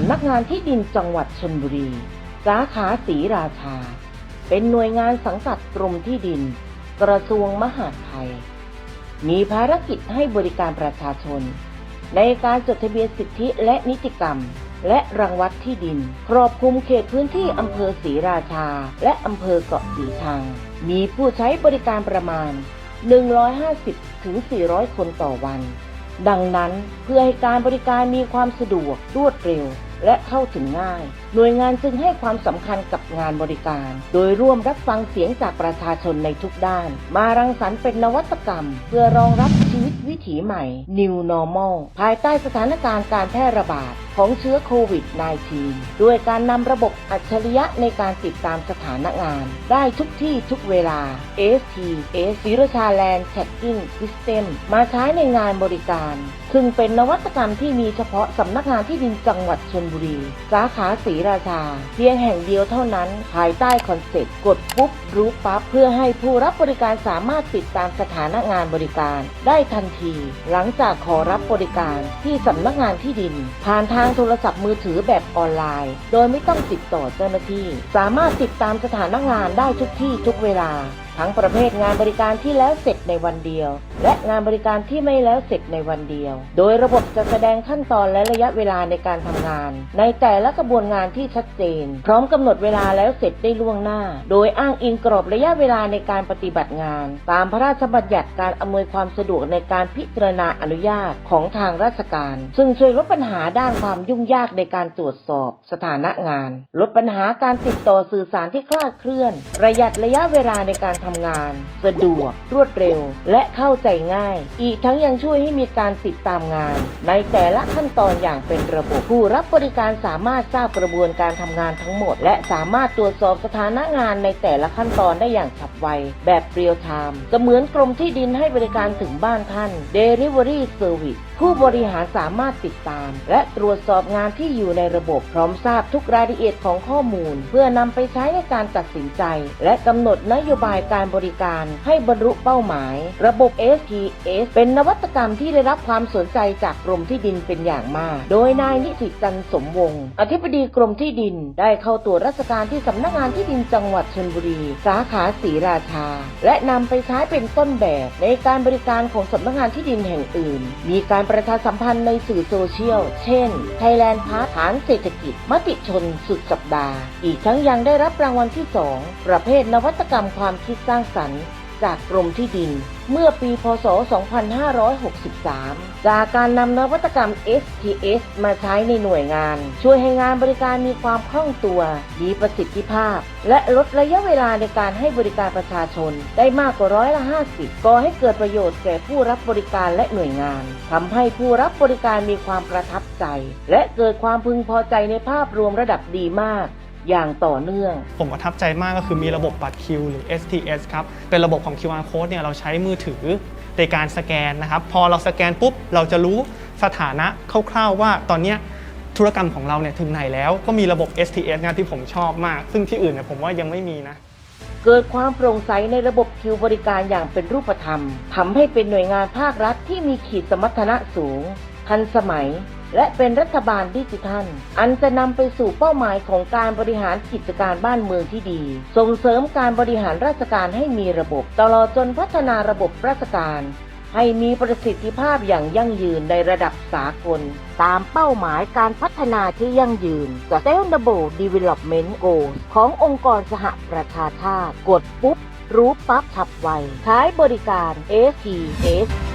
ำนักงานที่ดินจังหวัดชนบุรี สาขาศรีราชา เป็นหน่วยงานสังกัดกรมที่ดิน กระทรวงมหาดไทย มีภารกิจให้บริการประชาชน ในการจดทะเบียนสิทธิและนิติกรรม และรังวัดที่ดิน ครอบคลุมเขตพื้นที่อำเภอศรีราชา และอำเภอเกาะสีชัง มีผู้ใช้บริการประมาณ 150-400 คนต่อวัน ดังนั้นเพื่อให้การบริการมีความสะดวกรวดเร็ว และเข้าถึงง่าย หน่วยงานจึงให้ความสำคัญกับงานบริการ โดยร่วมรับฟังเสียงจากประชาชนในทุกด้าน มารังสรรค์เป็นนวัตกรรม เพื่อรองรับ วิตวิถีใหม่ New Normal ภายใต้สถานการณ์การแพร่ระบาดของเชื้อโควิด -19 ด้วยการนำระบบอัจฉริยะในการติดตามสถานะงาน ได้ทุกที่ทุกเวลา STS ศิรชาแลนด์ Tracking System มาใช้ในงานบริการ ซึ่งเป็นนวัตกรรมที่มีเฉพาะสำนักงานที่ดินจังหวัดชลบุรี สาขาศรีราชา เพียงแห่งเดียวเท่านั้น ภายใต้คอนเซ็ปต์กดปุ๊บรู้ปั๊บเพื่อให้ผู้รับบริการสามารถติดตามสถานะงานบริการ ได้ทันที หลังจากขอรับบริการที่สำนักงานที่ดิน ผ่านทางโทรศัพท์มือถือแบบออนไลน์ โดยไม่ต้องติดต่อเจ้าหน้าที่ สามารถติดตามสถานะงานได้ทุกที่ทุกเวลา ทั้งประเภทงานบริการที่แล้วเสร็จในวันเดียว และงานบริการที่ไม่แล้วเสร็จในวันเดียว โดยระบบจะแสดงขั้นตอนและระยะเวลาในการทำงาน ในแต่ละกระบวนงานที่ชัดเจน พร้อมกำหนดเวลาแล้วเสร็จได้ล่วงหน้า โดยอ้างอิงกรอบระยะเวลาในการปฏิบัติงาน ตามพระราชบัญญัติการอำนวยความสะดวกในการพิจารณาอนุญาตของทางราชการ ซึ่งช่วยลดปัญหาด้านความยุ่งยากในการตรวจสอบ สถานะงาน ลดปัญหาการติดต่อสื่อสารที่คลาดเคลื่อน ประหยัดระยะเวลาในการทำงาน สะดวก รวดเร็ว และเข้าใจง่าย อีกทั้งยังช่วยให้มีการติดตามงาน ในแต่ละขั้นตอนอย่างเป็นระบบ ผู้รับบริการสามารถทราบกระบวนการทำงานทั้งหมด และสามารถตรวจสอบสถานะงานในแต่ละขั้นตอนได้อย่างฉับไว แบบเรียลไทม์เสมือนกรมที่ดินให้บริการถึงบ้านท่าน Delivery Service ผู้บริหารสามารถติดตาม และตรวจสอบงานที่อยู่ในระบบพร้อมทราบทุกรายละเอียดของข้อมูล เพื่อนำไปใช้ในการตัดสินใจ และกำหนดนโยบายการบริการให้บรรลุเป้าหมาย ระบบ STS เป็นนวัตกรรมที่ได้รับความสนใจจากกรมที่ดินเป็นอย่างมาก โดยนายนิติจันสมวงศ์อธิบดีกรมที่ดิน ได้เข้าตรวจราชการที่สำนักงานที่ดินจังหวัดชลบุรี สาขาศรีราชา และนำไปใช้เป็นต้นแบบในการบริการของสำนักงานที่ดินแห่งอื่น มีการประชาสัมพันธ์ในสื่อโซเชียล เช่น Thailand p a s ฐานเศรษฐกิจ มติชนสุดสัปดาห์ อีกทั้งยังได้รับรางวัลที่ 2 ประเภทนวัตกรรมความคิดสร้างสรรค์ จากกรมที่ดิน เมื่อปี พศ 2563 จากการนำนวัตกรรม STS มาใช้ในหน่วยงาน ช่วยให้งานบริการมีความคล่องตัว มีประสิทธิภาพ และลดระยะเวลาในการให้บริการประชาชน ได้มากกว่าร้อยละ 50 ก่อให้เกิดประโยชน์แก่ผู้รับบริการและหน่วยงานทำให้ผู้รับบริการมีความประทับใจ และเกิดความพึงพอใจในภาพรวมระดับดีมาก อย่างต่อเนื่อง ผมประทับใจมากก็คือมีระบบบัตรคิวหรือ STS ครับ เป็นระบบของ QR code เนี่ยเราใช้มือถือในการสแกนนะครับ พอเราสแกนปุ๊บ เราจะรู้สถานะคร่าวๆว่าตอนเนี้ยธุรกรรมของเราเนี่ยถึงไหนแล้วก็มีระบบ STS นะที่ผมชอบมาก ซึ่งที่อื่นเนี่ยผมว่ายังไม่มีนะ เกิดความโปร่งใสในระบบคิวบริการอย่างเป็นรูปธรรมทำให้เป็นหน่วยงานภาครัฐที่มีขีดสมรรถนะสูง ทันสมัย และเป็นรัฐบาลดิจิทัล อันจะนำไปสู่เป้าหมายของการบริหารกิจการบ้านเมืองที่ดี ส่งเสริมการบริหารราชการให้มีระบบ ตลอดจนพัฒนาระบบราชการ ให้มีประสิทธิภาพอย่างยั่งยืนในระดับสากล ตามเป้าหมายการพัฒนาที่ยั่งยืน Sustainable Development Goals ขององค์กรสหประชาชาติ กดปุ๊บ รู้ปั๊บฉับไวใช้บริการ STS